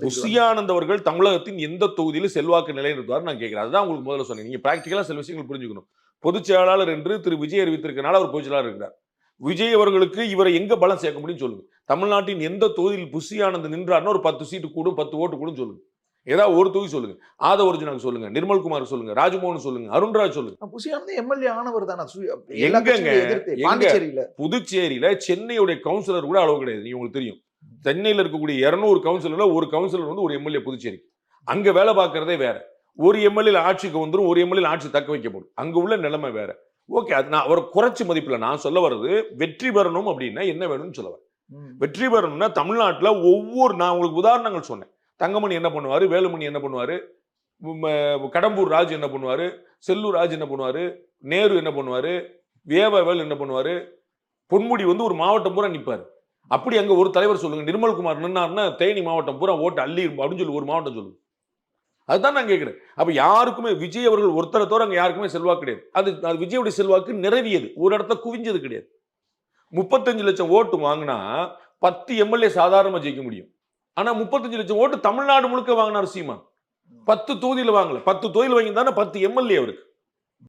புஷியானந்த் அவர்கள் தமிழகத்தின் எந்த தொகுதியில் செல்வாக்கு நிலைநிறுத்துவார் நான் கேட்கிறேன். அதுதான் உங்களுக்கு முதல்ல சொன்னேன். நீங்க பிராக்டிக்கலா சில விஷயங்கள் புரிஞ்சுக்கணும். பொதுச் செயலாளர் என்று திரு. விஜய் அறிவித்திருக்கனால அவர் பொதுச் செயலாளர் இருக்கிறார். விஜய் அவர்களுக்கு இவரை எங்க பலம் சேர்க்க முடியும்னு சொல்லுங்க. தமிழ்நாட்டின் எந்த தொகுதியில் புஷி ஆனந்த் நின்றார்னு ஒரு பத்து சீட்டு கூடும் பத்து ஓட்டு கூடும் சொல்லுங்க. ஏதாவது ஒரு தொகுதி சொல்லுங்க. ஆத ஒரிஜினல் சொல்லுங்க நிர்மல்குமார் சொல்லுங்க ராஜ்மோகன் சொல்லுங்க அருண்ராஜ் சொல்லுங்க. புசியானது எம்எல்ஏ ஆனவர் தானே? எங்கங்க? எங்க? பாண்டிச்சேரியில. புதுச்சேரியில சென்னையுடைய கவுன்சிலர் கூட அளவு கிடையாது. உங்களுக்கு தெரியும். சென்னையில் இருக்கக்கூடிய இருநூறு கவுன்சிலர்ல ஒரு கவுன்சிலர் வந்து ஒரு எம்எல்ஏ புதுச்சேரி அங்க வேலை பார்க்கறதே வேற. ஒரு எம்எல்ஏ ஆட்சிக்கு வந்துரும் ஒரு எம்எல்ஏ ஆட்சி தக்க வைக்கப்படும். அங்க உள்ள நிலைமை வேற. ஓகே அது நான் அவரை குறைச்சி மதிப்பில் நான் சொல்ல வர்றது வெற்றி பெறணும் அப்படின்னா என்ன வேணும்னு சொல்ல வரேன். வெற்றி பெறணும்னா தமிழ்நாட்டுல ஒவ்வொரு நான் உங்களுக்கு உதாரணங்கள் சொன்னேன். தங்கமணி என்ன பண்ணுவாரு வேலுமணி என்ன பண்ணுவாரு கடம்பூர் ராஜ் என்ன பண்ணுவாரு செல்லூர் ராஜ் என்ன பண்ணுவாரு நேரு என்ன பண்ணுவாரு வேவவேல் என்ன பண்ணுவாரு பொன்முடி வந்து ஒரு மாவட்டம் பூரா நிப்பாரு. அப்படி அங்கே ஒரு தலைவர் சொல்லுங்க. நிர்மல்குமார் நின்னார்னா தேனி மாவட்டம் பூரா ஓட்டு அள்ளி அப்படின்னு சொல்லி ஒரு மாவட்டம் சொல்லுங்க அதுதான் நான் கேட்குறேன். அப்போ யாருக்குமே விஜய் அவர்கள் ஒருத்தரை தவிர அங்கே யாருக்குமே செல்வாக்கு கிடையாது. அது அது விஜயுடைய செல்வாக்கு நிறவியது. ஒரு இடத்த குவிஞ்சது கிடையாது. முப்பத்தஞ்சு லட்சம் ஓட்டு வாங்கினா பத்து எம்எல்ஏ சாதாரணமாக ஜெயிக்க முடியும். ஆனால் முப்பத்தஞ்சு லட்சம் ஓட்டு தமிழ்நாடு முழுக்க வாங்கினார் சீமான். பத்து தொகுதியில் வாங்கல. பத்து தொகுதியில் வாங்கி தானே பத்து எம்எல்ஏ அவருக்கு.